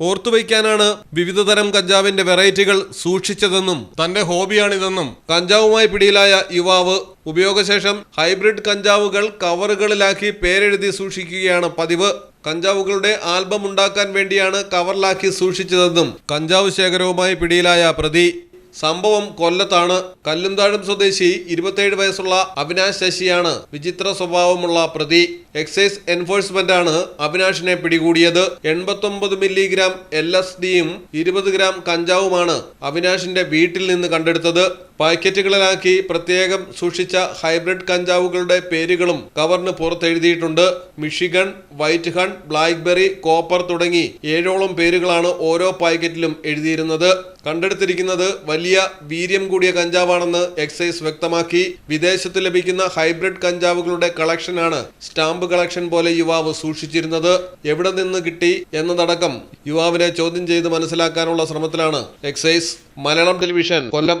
ഓർത്തുവയ്ക്കാനാണ് വിവിധ തരം കഞ്ചാവിന്റെ വെറൈറ്റികൾ സൂക്ഷിച്ചതെന്നും തന്റെ ഹോബിയാണിതെന്നും കഞ്ചാവുമായി പിടിയിലായ യുവാവ് ഉപയോഗശേഷം ഹൈബ്രിഡ് കഞ്ചാവുകൾ കവറുകളിലാക്കി പേരെഴുതി സൂക്ഷിക്കുകയാണ് പതിവ്. കഞ്ചാവുകളുടെ ആൽബം ഉണ്ടാക്കാൻ വേണ്ടിയാണ് കവറിലാക്കി സൂക്ഷിച്ചതെന്നും കഞ്ചാവ് ശേഖരവുമായി പിടിയിലായ പ്രതി. സംഭവം കൊല്ലത്താണ്. കല്ലുംതാഴം സ്വദേശി ഇരുപത്തിയേഴ് വയസ്സുള്ള അവിനാശ് ശശിയാണ് വിചിത്ര സ്വഭാവമുള്ള പ്രതി. എക്സൈസ് എൻഫോഴ്സ്മെന്റ് ആണ് അവിനാഷിനെ പിടികൂടിയത്. എൺപത്തൊമ്പത് മില്ലിഗ്രാം എൽ എസ് ഡിയും ഇരുപത് ഗ്രാം കഞ്ചാവുമാണ് അവിനാഷിന്റെ വീട്ടിൽ നിന്ന് കണ്ടെടുത്തത്. പാക്കറ്റുകളിലാക്കി പ്രത്യേകം സൂക്ഷിച്ച ഹൈബ്രിഡ് കഞ്ചാവുകളുടെ പേരുകളും കവറിന് പുറത്തെഴുതിയിട്ടുണ്ട്. Michigan white hun blackberry copper തുടങ്ങി ഏഴോളം പേരുകളാണ് ഓരോ പാക്കറ്റിലും എഴുതിയിരുന്നത്. കണ്ടെടുത്തിരിക്കുന്നത് വലിയ വീര്യം കൂടിയ കഞ്ചാവാണെന്ന് എക്സൈസ് വ്യക്തമാക്കി. വിദേശത്ത് ലഭിക്കുന്ന ഹൈബ്രിഡ് കഞ്ചാവുകളുടെ കളക്ഷനാണ് സ്റ്റാമ്പ് കളക്ഷൻ പോലെ യുവാവ് സൂക്ഷിച്ചിരുന്നത്. എവിടെ നിന്ന് കിട്ടി എന്നതടക്കം യുവാവിനെ ചോദ്യം ചെയ്ത് മനസ്സിലാക്കാനുള്ള ശ്രമത്തിലാണ് excise. Malayalam television Kollam.